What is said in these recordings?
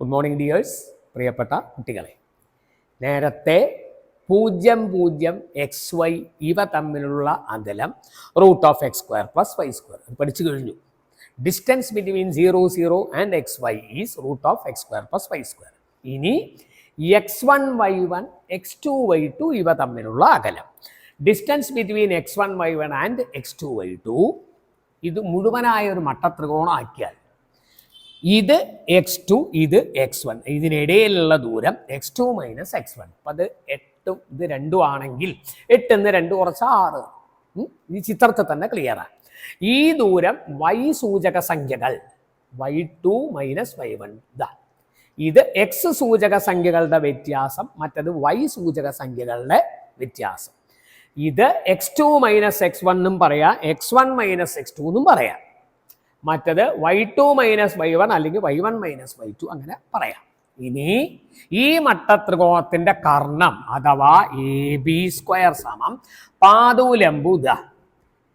Good morning dears പ്രിയപ്പെട്ട കുട്ടികളെ നേരത്തെ പൂജ്യം പൂജ്യം എക്സ് വൈ ഇവ തമ്മിലുള്ള അകലം root of x square plus y square അത് പഠിച്ചു കഴിഞ്ഞു. Distance between zero zero and x y is root of x square plus y square ഇനി x one y one x two y two ഇവ തമ്മിലുള്ള അകലം. Distance between x one y one and x two y two ഇത് മുഴുവനായ ഒരു മട്ടത്രികോണം ആക്കിയാൽ ഇത് എക്സ് ടു ഇത് എക്സ് വൺ ഇതിനിടയിലുള്ള ദൂരം x two minus x one അപ്പം അത് എട്ടും ഇത് രണ്ടും ആണെങ്കിൽ എട്ടെന്ന് രണ്ട് കുറച്ച് ആറ്? ഈ ചിത്രത്തിൽ തന്നെ ക്ലിയറാണ് ഈ ദൂരം വൈ സൂചക സംഖ്യകൾ y two minus y one ഇതാ ഇത് എക്സ് സൂചക സംഖ്യകളുടെ വ്യത്യാസം മറ്റത് വൈ സൂചക സംഖ്യകളുടെ വ്യത്യാസം. ഇത് എക്സ് ടു മൈനസ് എക്സ് വണ്ണും പറയാം x one minus x two എന്നും പറയാം. മറ്റത് y two minus y one അല്ലെങ്കിൽ y one minus y two അങ്ങനെ പറയാം. ഇനി ഈ മട്ടത്രികോണത്തിന്റെ കർണം അഥവാ എ ബി സ്ക്വയർ സമം പാദൂലംബുദ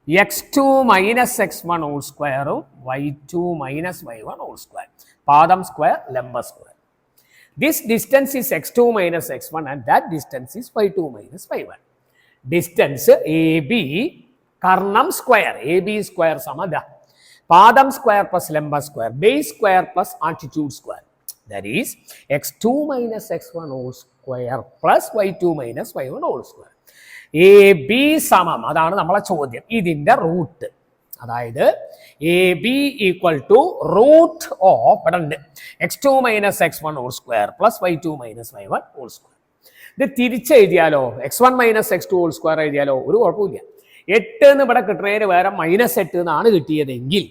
x two minus x one whole സ്ക്വയറും y two minus y one whole square പാദം സ്ക്വയർ ലംബ square this distance is x two minus x one and that distance is y two minus y one distance A B Karnam square A B square സമത പാദം square plus ലംബ square base square plus altitude square. Is x two minus x one whole square plus y two minus y one whole square A B സമം അതാണ് നമ്മളെ ചോദ്യം. ഇതിന്റെ root അതായത് A B equal to root of ഇവിടെ ഉണ്ട് x two minus x one whole square plus y two minus y one whole square ഇത് തിരിച്ചെഴുതിയാലോ? X one minus x two whole square എഴുതിയാലോ? ഒരു കുഴപ്പമില്ല. എട്ട് എന്ന് ഇവിടെ കിട്ടുന്നതിന് വേറെ മൈനസ് എട്ട് എന്നാണ് കിട്ടിയതെങ്കിൽ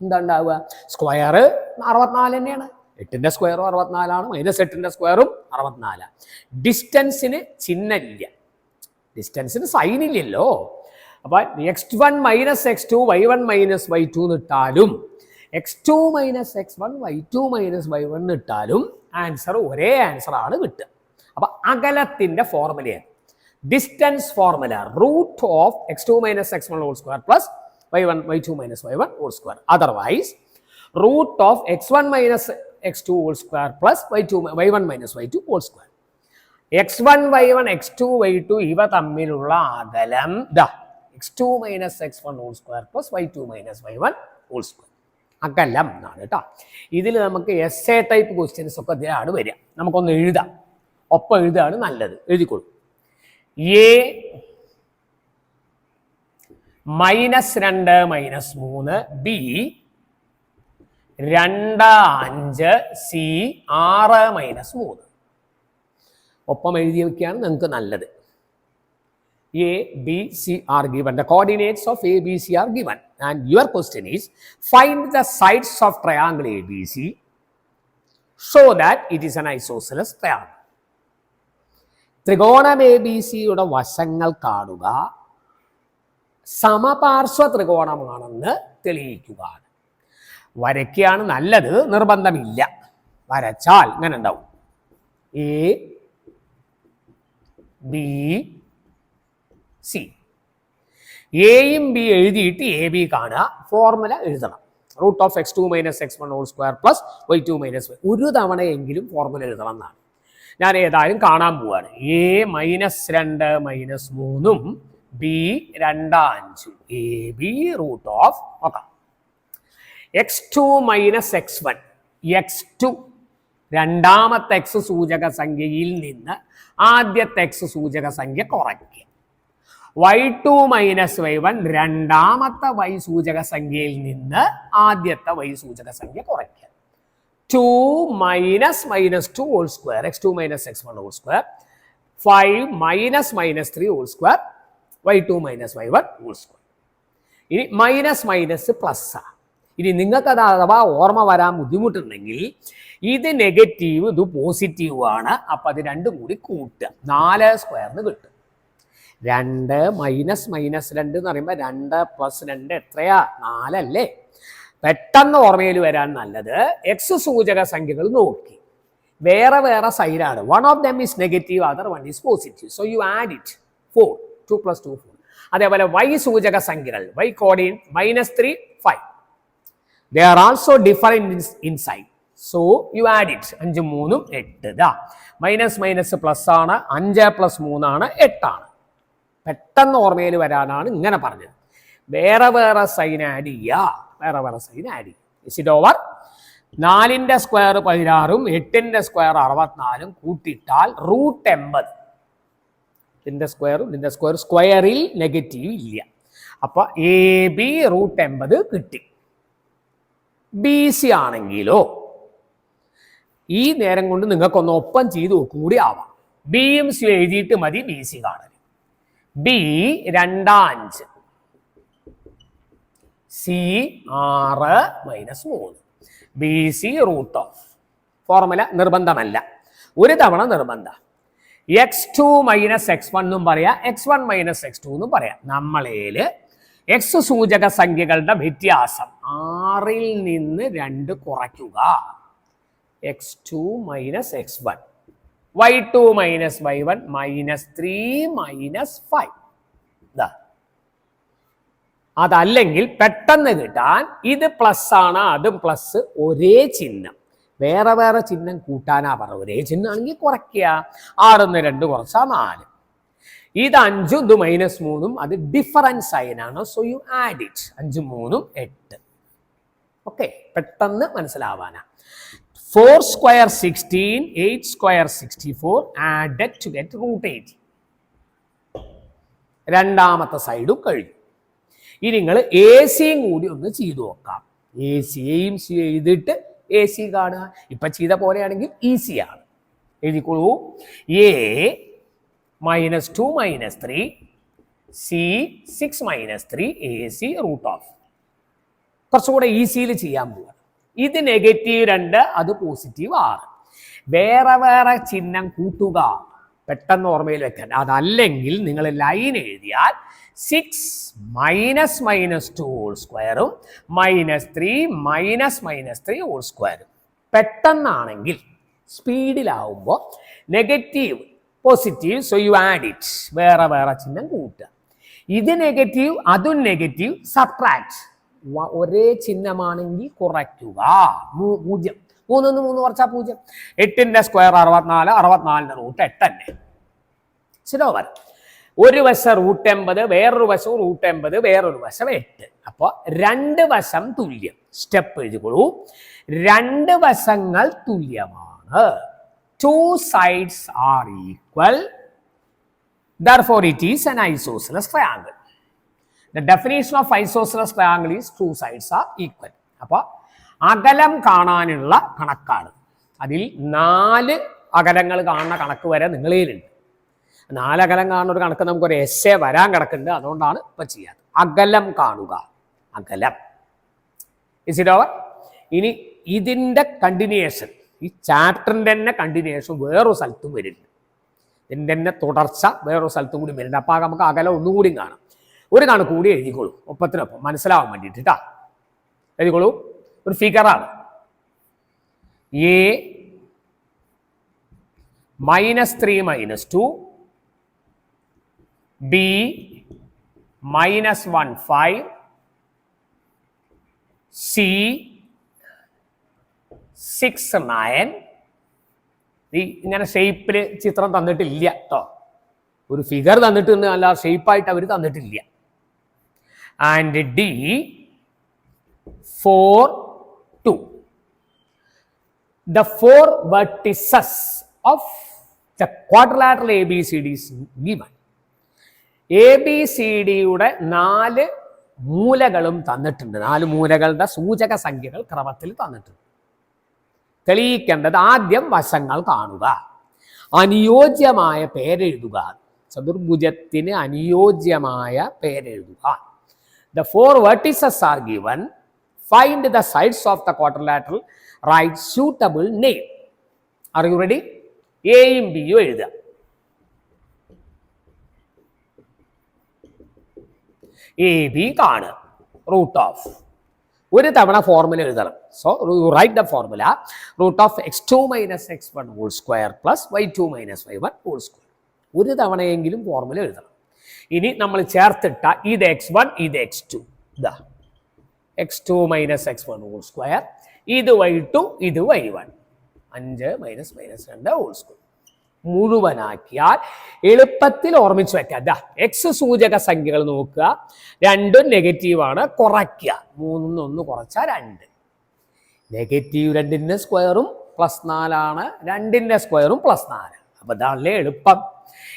എന്താ ഉണ്ടാവുക സ്ക്വയർ അറുപത്തിനാല് തന്നെയാണ്. എട്ടിന്റെ സ്ക്വയറും അറുപത്തിനാലാണ്. മൈനസ് എട്ടിന്റെ സ്ക്വയറും അറുപത്തിനാലാണ് ഡിസ്റ്റൻസിന് ചിഹ്നമില്ല. ഡിസ്റ്റൻസിന് സൈൻ ഇല്ലല്ലോ. അപ്പൊ x one minus x two y one minus y two ഇട്ടാലും x two minus x one y two minus y one ഇട്ടാലും ആൻസർ ഒരേ ആൻസർ ആണ് കിട്ടുക. അപ്പൊ അകലത്തിന്റെ ഫോർമുലയാണ് distance formula root of x two minus x one whole square plus y one y two minus y one whole square otherwise root of x one minus x two whole square plus y two y one minus y two whole square x one y one x two y two ഇവ തമ്മിലുള്ള അകലം the x two minus x one whole square plus y two minus y one whole square അകലം എന്നാണ് കേട്ടോ. ഇതിൽ നമുക്ക് S A type questions ഒക്കെ ഇതിലാണ് വരിക. നമുക്കൊന്ന് എഴുതാം. ഒപ്പം എഴുതുകയാണ് നല്ലത്. എഴുതിക്കോളൂ. എ മൈനസ് രണ്ട് മൈനസ് മൂന്ന് ബി. രണ്ട് അഞ്ച് സി. ആറ് മൈനസ് മൂന്ന്. ഒപ്പം എഴുതി വയ്ക്കുകയാണ് നിങ്ങൾക്ക് നല്ലത്. A B C are given the coordinates of A B C are given and your question is find the sides of triangle A B C show that it is an isosceles triangle ത്രികോണം A B സിയുടെ വശങ്ങൾ കാണുക. സമപാർശ്വ ത്രികോണമാണെന്ന് തെളിയിക്കുക വരയ്ക്കുകയാണ് നല്ലത് നിർബന്ധമില്ല. വരച്ചാൽ ഇങ്ങനെ ഉണ്ടാവും. എ ബി സി എയും ബി എഴുതിയിട്ട് എ ബി കാണുക. ഫോർമുല എഴുതണം. Root of x two minus x one whole square plus y two minus y ഒരു തവണയെങ്കിലും ഫോർമുല എഴുതണം എന്നാണ്. ഞാൻ ഏതായാലും കാണാൻ പോവാണ്. എ മൈനസ് രണ്ട് മൈനസ് മൂന്നും ബി രണ്ട് അഞ്ചും. എ ബി റൂട്ട് ഓഫ് നോക്കാം. X two minus x one x two രണ്ടാമത്തെ എക്സ് സൂചക സംഖ്യയിൽ നിന്ന് ആദ്യത്തെ എക്സ് സൂചക സംഖ്യ കുറയ്ക്കുക. Y two minus y one രണ്ടാമത്തെ വൈ സൂചക സംഖ്യയിൽ നിന്ന് ആദ്യത്തെ വൈ സൂചക സംഖ്യ കുറയ്ക്കുക. Two minus minus two whole square x two minus x one whole square five minus minus three whole square y two minus y one whole square ഇനി minus minus ആ. ഇനി നിങ്ങൾക്കത് അഥവാ ഓർമ്മ വരാൻ ബുദ്ധിമുട്ടുണ്ടെങ്കിൽ ഇത് നെഗറ്റീവ് ഇത് പോസിറ്റീവ് ആണ്. അപ്പം അത് രണ്ടും കൂടി കൂട്ടുക. നാല് സ്ക്വയറിന് കിട്ടും. രണ്ട് മൈനസ് മൈനസ് രണ്ട് എന്ന് പറയുമ്പോൾ രണ്ട് പ്ലസ് രണ്ട് എത്രയാ? നാലല്ലേ? പെട്ടെന്ന് ഓർമ്മയിൽ വരാൻ നല്ലത് എക്സ് സൂചക സംഖ്യകൾ നോക്കി. വേറെ വേറെ സൈഡാണ് one of them is negative other one is positive so you add it four two plus two four അതേപോലെ വൈ സൂചക സംഖ്യകൾ y coordinate minus three five they are also different in side so you add it അഞ്ചും മൂന്നും എട്ട്. ഇതാ minus minus plus ആണ്. അഞ്ച് plus മൂന്നാണ് എട്ടാണ്. പെട്ടെന്ന് ഓർമ്മയിൽ വരാനാണ് ഇങ്ങനെ പറഞ്ഞത്. വേറെ വേറെ സൈൻ ആഡ് ചെയ്യുക വേറെ വേറെ സൈൻ ആഡ് ചെയ്യുക ഇസ് ഓവർ നാലിന്റെ സ്ക്വയർ പതിനാറും എട്ടിന്റെ സ്ക്വയർ അറുപത്തിനാലും കൂട്ടിയിട്ടാൽ റൂട്ട് എൺപത്. ഇതിന്റെ സ്ക്വയറും ഇതിന്റെ സ്ക്വയർ സ്ക്വയറിൽ നെഗറ്റീവ് ഇല്ല. അപ്പോൾ എ ബി റൂട്ട് എൺപത് കിട്ടി. ബി സി ആണെങ്കിലോ? ഈ നേരം കൊണ്ട് നിങ്ങൾക്കൊന്ന് ഒപ്പം ചെയ്ത് കൂടി ആവാം. ബിയും സി എഴുതിയിട്ട് മതി ബി സി കാണാൻ ബി രണ്ടാം അഞ്ച്. സി ആറ് മൈനസ് മൂന്ന്. B C root of formula നിർബന്ധമല്ല. ഒരു തവണ നിർബന്ധം. X two minus x one എന്നും പറയാം. X one minus x two എന്നും പറയാം. നമ്മളേൽ എക്സ് സൂചക സംഖ്യകളുടെ വ്യത്യാസം ആറിൽ നിന്ന് രണ്ട് കുറയ്ക്കുക. X two minus x one y two minus y one minus three minus five അതല്ലെങ്കിൽ പെട്ടെന്ന് കിട്ടാൻ ഇത് പ്ലസ് ആണ് അതും പ്ലസ് ഒരേ ചിഹ്നം. വേറെ വേറെ ചിഹ്നം കൂട്ടാനാ പറ ഒരേ ചിഹ്നമാണെങ്കിൽ കുറയ്ക്കുക. ആറിന്ന് രണ്ട് കുറച്ചാ നാല്. ഇത് അഞ്ചും ഇത് മൈനസ് മൂന്നും അത് ഡിഫറൻസ് സൈനാണ് സോ യു ആഡ് ഇറ്റ് അഞ്ചും മൂന്നും എട്ട്. ഓക്കെ പെട്ടെന്ന് മനസ്സിലാവാനാ. Four square sixteen eight square sixty four added to get root eight രണ്ടാമത്തെ സൈഡും കഴിഞ്ഞു. ഇനി നിങ്ങൾ എ സിയും കൂടി ഒന്ന് ചെയ്തു നോക്കാം. എ സിയെയും സി എഴുതിയിട്ട് എ സി കാണുക. ഇപ്പം ചെയ്ത പോലെയാണെങ്കിൽ ഈസിയാണ് എഴുതിക്കോളൂ. A minus two minus three C six minus three A C root of കുറച്ചുകൂടെ ഈസിയിൽ ചെയ്യാൻ പോവുക ഇത് നെഗറ്റീവ് രണ്ട് അത് പോസിറ്റീവ് ആറ്. വേറെ വേറെ ചിഹ്നം കൂട്ടുക. പെട്ടെന്ന് ഓർമ്മയിൽ വെക്കാൻ. അതല്ലെങ്കിൽ നിങ്ങൾ ലൈൻ എഴുതിയാൽ six minus minus two whole സ്ക്വയറും minus three minus minus three whole സ്ക്വയറും പെട്ടെന്നാണെങ്കിൽ സ്പീഡിലാവുമ്പോൾ negative positive so you add it വേറെ വേറെ ചിഹ്നം കൂട്ടുക. ഇത് നെഗറ്റീവ് അതും നെഗറ്റീവ് സബ്ട്രാക്ട് ഒരേ ചിഹ്നമാണെങ്കിൽ കുറയ്ക്കുക. പൂജ്യം മൂന്നൊന്ന് മൂന്ന് കുറച്ചാൽ പൂജ്യം. എട്ടിന്റെ സ്ക്വയർ അറുപത്തിനാല് അറുപത്തിനാലിന്റെ റൂട്ട് എട്ട് തന്നെ വരും. ഒരു വശം റൂട്ട് എൺപത് വേറൊരു വശം റൂട്ട് എൺപത് വേറൊരു വശം എട്ട്. അപ്പോൾ രണ്ട് വശം തുല്യം. സ്റ്റെപ്പ് എഴുതിക്കൊള്ളൂ രണ്ട് വശങ്ങൾ തുല്യമാണ്. Two sides are equal it is isosceles triangle. The definition of isosceles triangle is two sides are equal അപ്പോൾ അകലം കാണാനുള്ള കണക്കാണ്. അതിൽ നാല് അകലങ്ങൾ കാണുന്ന കണക്ക് വരെ നിങ്ങളിലുണ്ട്. നാല് അകലം കാണുന്ന ഒരു കണക്ക് നമുക്കൊരു എസ് എ വരാൻ കിടക്കുന്നുണ്ട്. അതുകൊണ്ടാണ് ഇപ്പം ചെയ്യാത്തത് അകലം കാണുക. അകലം. ഇസ് ഇറ്റ് ഓവർ ഇനി ഇതിന്റെ കണ്ടിന്യൂഷൻ ഈ ചാപ്റ്ററിന്റെ തന്നെ കണ്ടിന്യൂഷൻ വേറൊരു സ്ഥലത്തും വരുന്നുണ്ട്. ഇതിന്റെ തന്നെ തുടർച്ച വേറൊരു സ്ഥലത്തും കൂടി വരുന്നുണ്ട്. അപ്പോൾ നമുക്ക് അകലം ഒന്നുകൂടി കാണാം. ഒരു കണക്ക് കൂടി എഴുതിക്കോളൂ. ഒപ്പത്തിനൊപ്പം. മനസ്സിലാവാൻ വേണ്ടിയിട്ട് കേട്ടോ എഴുതിക്കോളൂ. ഒരു ഫിഗറാണ് A minus three minus two B minus one five C six nine ഈ ഇങ്ങനെ ഷേപ്പിൽ ചിത്രം തന്നിട്ടില്ല കേട്ടോ ഒരു ഫിഗർ തന്നിട്ട് അല്ല ഷേപ്പായിട്ട് അവർ തന്നിട്ടില്ല. And D four the four vertices of the quadrilateral ABCD is given. A B C ഡിയുടെ നാല് മൂലകളും തന്നിട്ടുണ്ട്. നാല് മൂലകളുടെ സൂചക സംഖ്യകൾ ക്രമത്തിൽ തന്നിട്ടുണ്ട്. തെളിയിക്കേണ്ടത് ആദ്യം വശങ്ങൾ കാണുക. അനുയോജ്യമായ പേരെഴുതുക. ചതുർഭുജത്തിന് അനുയോജ്യമായ പേരെഴുതുക. The four vertices are given. Find the sides of the quadrilateral write suitable name. Are you ready? എയും ബിയും എഴുതുക. എ ബി കാണുക. റൂട്ട് ഓഫ് ഒരു തവണ ഫോർമുല എഴുതണം. So you write the formula root of x two minus x one whole square plus y two minus y one whole square ഒരു തവണയെങ്കിലും formula എഴുതണം. ഇനി നമ്മൾ ചേർത്തിട്ട ഇത് എക്സ് വൺ ഇത് എക്സ് ടു ഇതാ x two minus x one whole square ഇത് വൈ ടു ഇത് വൈ വൺ അഞ്ച് മൈനസ് മൈനസ് രണ്ട് ഹോൾ സ്ക്വയർ മുഴുവനാക്കിയാൽ എളുപ്പത്തിൽ ഓർമ്മിച്ച് വെക്കാം. ദാ എക്സ് സൂചക സംഖ്യകൾ നോക്കുക. രണ്ടും നെഗറ്റീവാണ് കുറയ്ക്കുക. മൂന്നിന്ന് ഒന്ന് കുറച്ചാൽ രണ്ട്. നെഗറ്റീവ് രണ്ടിന്റെ സ്ക്വയറും പ്ലസ് നാലാണ് രണ്ടിന്റെ സ്ക്വയറും പ്ലസ് നാല്. അപ്പൊ ഇതാണല്ലേ എളുപ്പം.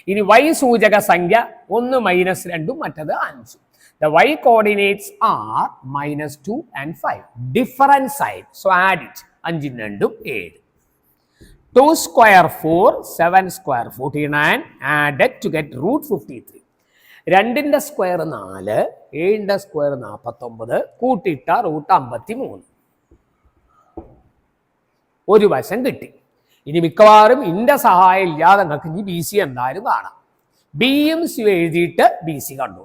ഇനി വൈ സൂചക സംഖ്യ ഒന്ന് മൈനസ് രണ്ടും മറ്റത് അഞ്ചും. The y coordinates are minus two and five different side so add it അഞ്ചിന് രണ്ടും ഏഴ്. Two square four seven square forty nine added to get root fifty three രണ്ടിന്റെ സ്ക്വയർ നാല് ഏഴിന്റെ സ്ക്വയർ നാൽപ്പത്തൊമ്പത് കൂട്ടിയിട്ട റൂട്ട് അമ്പത്തി മൂന്ന് ഒരു വശം കിട്ടി. ഇനി മിക്കവാറും ഇന്റെ സഹായം ഇല്ലാതെ നിങ്ങൾക്ക് ഇനി ബി സി എന്തായാലും കാണാം. ബിയും സി എഴുതിയിട്ട് ബി സി കണ്ടു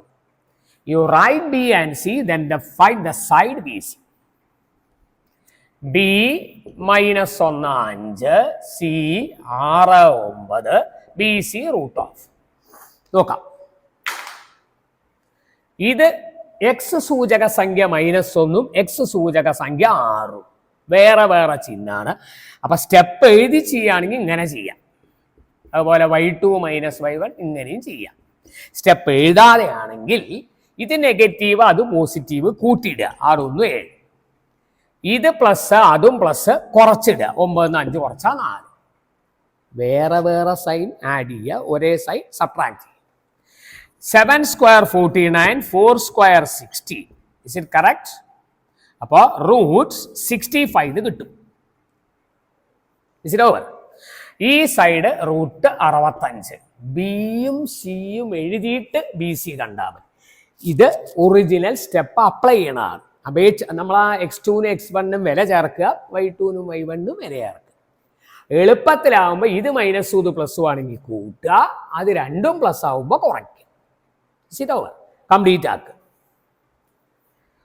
you write B and C, then the find side B C B minus ഒന്ന് അഞ്ച് സി ആറ് ഒമ്പത് ബി സി റൂട്ട് ഓഫ് നോക്കാം. ഇത് എക്സ് സൂചക സംഖ്യ മൈനസ് ഒന്നും എക്സ് സൂചക സംഖ്യ ആറും. വേറെ വേറെ ചിഹ്നമാണ്. അപ്പൊ സ്റ്റെപ്പ് എഴുതി ചെയ്യുകയാണെങ്കിൽ ഇങ്ങനെ ചെയ്യാം. അതുപോലെ y two minus y one ഇങ്ങനെയും ചെയ്യാം. സ്റ്റെപ്പ് എഴുതാതെയാണെങ്കിൽ ഇത് നെഗറ്റീവ് അത് പോസിറ്റീവ് കൂട്ടിയിടുക. ആറൊന്ന് ഏഴ്. ഇത് പ്ലസ് അതും പ്ലസ് കുറച്ചിടുക. ഒമ്പതിന് അഞ്ച് കുറച്ചാൽ നാല്. വേറെ വേറെ സൈൻ ആഡ് ചെയ്യുക. ഒരേ സൈൻ സബ്ട്രാക്ട് ചെയ്യുക. Seven square forty nine four square sixty is it correct അപ്പോൾ റൂട്ട്സ് സിക്സ്റ്റി ഫൈവ് കിട്ടും. ഇസ് ഇറ്റ് ഓവർ ഈ സൈഡ് റൂട്ട് അറുപത്തഞ്ച്. ബിയും സിയും എഴുതിയിട്ട് ബി സി കണ്ടാൽ ഇത് ഒറിജിനൽ സ്റ്റെപ്പ് അപ്ലൈ ചെയ്യണതാണ്. അപേക്ഷ നമ്മൾ ആ എക്സ് ടുവിനും എക്സ് വണ്ണും വില ചേർക്കുക വൈ ടുവിനും വൈ വണ്ണും വില ചേർക്കുക. എളുപ്പത്തിലാവുമ്പോൾ ഇത് മൈനസ് ഇത് പ്ലസ് ആണെങ്കിൽ കൂട്ടുക അത് രണ്ടും പ്ലസ് ആവുമ്പോൾ കുറയ്ക്കുക. ഇറ്റ് കംപ്ലീറ്റ് ആക്കുക.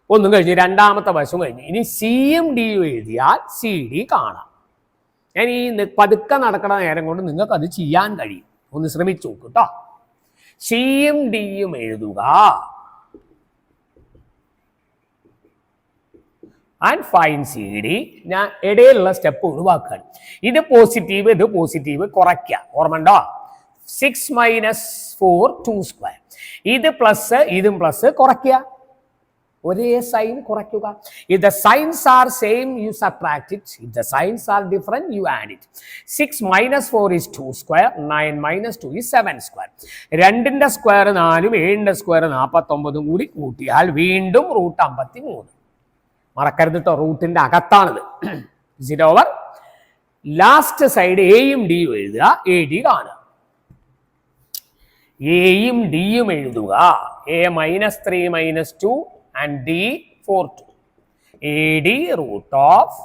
ഒന്നും കഴിഞ്ഞു രണ്ടാമത്തെ വശം കഴിഞ്ഞു. ഇനി സിയും ഡിയും എഴുതിയാൽ സി ഡി കാണാം. ഞാൻ ഈ പതുക്കെ നടക്കണ നേരം കൊണ്ട് നിങ്ങൾക്ക് അത് ചെയ്യാൻ കഴിയും. ഒന്ന് ശ്രമിച്ചു നോക്കൂ കേട്ടോ സിയും ഡിയും എഴുതുക. ആൻഡ് ഫൈൻ സി ഡി ഞാൻ ഇടയിലുള്ള സ്റ്റെപ്പ് ഒഴിവാക്കുകയാണ്. ഇത് പോസിറ്റീവ് ഇത് പോസിറ്റീവ് കുറയ്ക്കുക. ഓർമ്മണ്ടോ six minus four two square ഇത് പ്ലസ് ഇതും പ്ലസ് കുറയ്ക്കുക. ഒരേ സൈൻ കുറയ്ക്കുക. If the signs are same you subtract it if the signs are different you add it six minus four is two square nine minus two is seven square രണ്ടിന്റെ square നാലും ഏഴിന്റെ square നാൽപ്പത്തൊമ്പതും കൂടി കൂട്ടിയാൽ വീണ്ടും root അമ്പത്തി മൂന്ന് മറക്കരുത് കേട്ടോ റൂട്ടിന്റെ അകത്താണിത്. ഇറ്റ് ഓവർ ലാസ്റ്റ് സൈഡ് എയും ഡിയും എഴുതുക. എ ഡി കാണുക. എയും ഡിയും എഴുതുക. A minus three minus two and D four two A D root of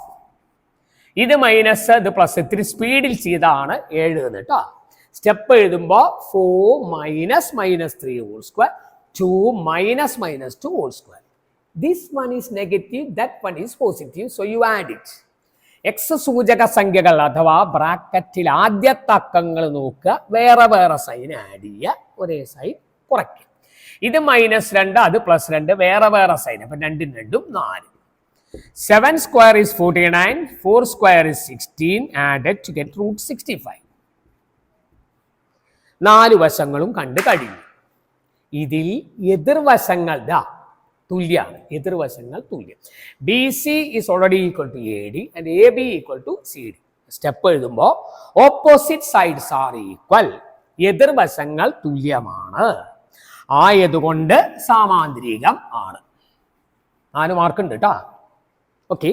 ഇത് മൈനസ് ഇത് പ്ലസ് ഇത്തിരി സ്പീഡിൽ ചെയ്താണ് എഴുതുന്നത് കേട്ടോ സ്റ്റെപ്പ് എഴുതുമ്പോൾ four minus minus three whole square two minus minus two whole square this one is negative that one is positive so you add it x സൂചക സംഖ്യകൾ അഥവാ ബ്രാക്കറ്റിൽ ആദ്യത്തെ അക്കങ്ങൾ നോക്കുക വേറെ വേറെ സൈൻ ആഡ് ചെയ്യുക. ഒരേ സൈൻ കുറയ്ക്കുക. ഇത് മൈനസ് രണ്ട് അത് പ്ലസ് രണ്ട് വേറെ വേറെ സൈൻ അപ്പം രണ്ടും രണ്ടും നാല്. Seven square is forty nine four square is sixteen added to get root sixty five നാല് വശങ്ങളും കണ്ടു കഴിഞ്ഞു. ഇതിൽ എതിർവശങ്ങൾ ദാ തുല്യമാണ് എതിർവശങ്ങൾ തുല്യം. B C is already equal to A D and A B equal to C D step എഴുതുമ്പോൾ ഓപ്പോസിറ്റ് സൈഡ്സ് ആർ ഈക്വൽ എതിർവശങ്ങൾ തുല്യമാണ്. ആയതുകൊണ്ട് സാമാന്തരികം ആണ്. നാല് മാർക്കുണ്ട് കേട്ടോ ഓക്കെ